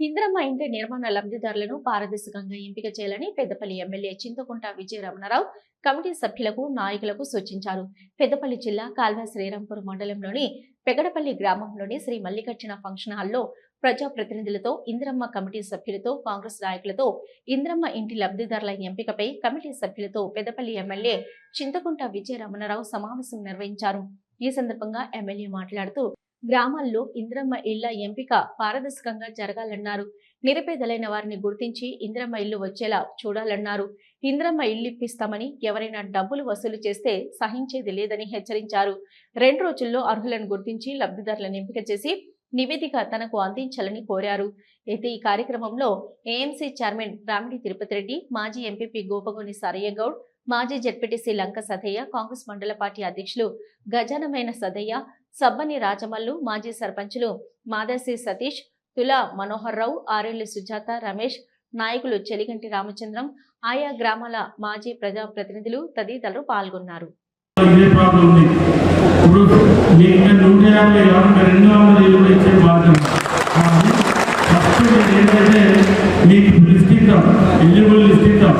ఇందిరమ్మ ఇంటి నిర్మాణ లబ్ధిదారులను పారదర్శకంగా ఎంపిక చేయాలని పెద్దపల్లి ఎమ్మెల్యే చింతకుంట విజయ రమణారావు కమిటీ సభ్యులకు నాయకులకు సూచించారు. పెద్దపల్లి జిల్లా కాల్వ శ్రీరాంపూర్ మండలంలోని పెగడపల్లి గ్రామంలోని శ్రీ మల్లికార్జున ఫంక్షన్ హాల్లో ప్రజాప్రతినిధులతో ఇందిరమ్మ కమిటీ సభ్యులతో కాంగ్రెస్ నాయకులతో ఇందిరమ్మ ఇంటి లబ్ధిదారుల ఎంపికపై కమిటీ సభ్యులతో పెద్దపల్లి ఎమ్మెల్యే చింతకుంట విజయ రమణారావు సమావేశం నిర్వహించారు. ఈ సందర్భంగా ఎమ్మెల్యే మాట్లాడుతూ గ్రామాల్లో ఇంద్రమ్మ ఇళ్ళ ఎంపిక పారదర్శకంగా జరగాలన్నారు. నిరుపేదలైన వారిని గుర్తించి ఇంద్రమ్మ ఇల్లు వచ్చేలా చూడాలన్నారు. ఇంద్రమ్మ ఇల్లు ఇప్పిస్తామని ఎవరైనా డబ్బులు వసూలు చేస్తే సహించేది లేదని హెచ్చరించారు. రెండు రోజుల్లో అర్హులను గుర్తించి లబ్ధిదారులను ఎంపిక చేసి నివేదిక తనకు అందించాలని కోరారు. అయితే ఈ కార్యక్రమంలో ఏఎంసీ చైర్మన్ రామిడి తిరుపతి రెడ్డి మాజీ ఎంపీపీ గోపగోని సరయ్య గౌడ్ మాజీ జడ్పీటీసీ లంక సదయ్య కాంగ్రెస్ మండల పార్టీ అధ్యక్షులు గజానమైన సదయ్య సబ్బని రాజమల్లు మాజీ సర్పంచులు మాదాసి సతీష్ తుల మనోహర్ రావు ఆరేళ్ళు సుజాత రమేష్ నాయకులు చెలిగంటి రామచంద్రం ఆయా గ్రామాల మాజీ ప్రజాప్రతినిధులు తదితరులు పాల్గొన్నారు. మీకు మీకు లిస్ట్ ఇద్దాం ఎలిజిబుల్ లిస్ట్ ఇద్దాం.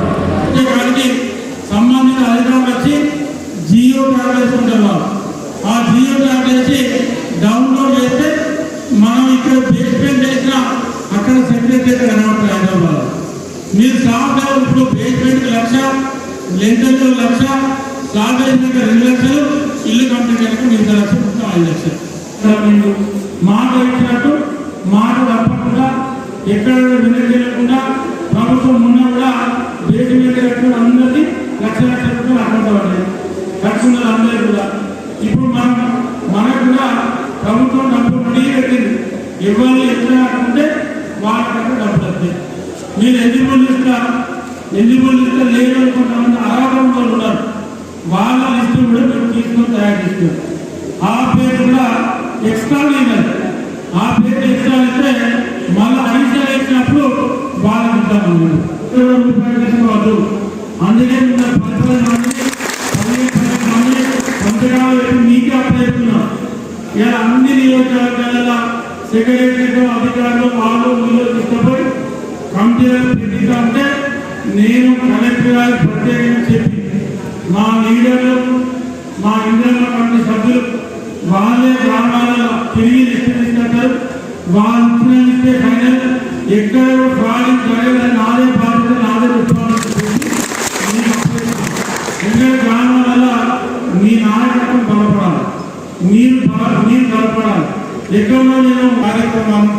జియో వాళ్ళు ఆ జియో ట్యాగ్ వేసి డౌన్లోడ్ చేస్తే మనం ఇక్కడ బేస్మెంట్ చేసిన అక్కడ సెక్రటరీ కనబడతాయి హైదరాబాద్ మీరు స్లాబ్ ఇప్పుడు బేస్మెంట్ లక్ష లెంతలు లక్ష స్లాబ్ వేసినాక రెండు లక్షలు ఇల్లు కంప్లీట్ అయినాక మిగతా లక్షలు మొత్తం ఐదు లక్షలు. మీరు మాట ఇచ్చినట్టు మాట తప్పకుండా ఎక్కడ వెనకెళ్ళకుండా ప్రభుత్వం ఉన్నా కూడా బేస్మెంట్ కట్టుకుని అందరికీ లక్ష లక్ష రూపాయలు అకౌంట్ పడ్డాయి. కట్టుకున్నారు అందరూ కూడా. ఇప్పుడు మనం మనకు కూడా ప్రభుత్వం డబ్బు రెడీ పెట్టింది ఇవ్వాలి ఎట్లా అంటే వాళ్ళకంటే డబ్బులు వస్తాయి. మీరు ఎన్ని ఎలిజిబుల్ ఇస్తా ఎలిజిబుల్ ఇస్తే లేదు కొంతమంది అర్హత వాళ్ళు ఉన్నారు. వాళ్ళ లిస్టు కూడా మేము తీసుకొని తయారు చేస్తున్నాం. ఆ పేరు కూడా ఎక్స్ట్రా లీగల్ ఆ పేరు ఎక్స్ట్రా ఇస్తే మళ్ళీ ఐసా వేసినప్పుడు వాళ్ళకి ఇద్దామన్నారు ఇరవై రూపాయలు తీసుకోవద్దు. అందుకే సంతకాలు మీకే అప్లై ఇలా అన్ని నియోజకవర్గాలలో సెక్రటరీ అధికారులు వాళ్ళు వీళ్ళు తీసుకుపోయి కమిటీలను పెట్టిస్తా ఉంటే నేను కలెక్టర్ గారు ప్రత్యేకంగా చెప్పి మా లీడర్లు మా ఇండియాలో కమిటీ సభ్యులు వాళ్ళే గ్రామాలలో తిరిగి లిస్టు తీసుకుంటారు వాళ్ళు ఇచ్చిన ఫైనల్ ఎక్కడ ఫ్రాడ్ జరగదు మీరు బల- మీరు బలపడాలి ఎక్కడో నేను కార్యక్రమాన్ని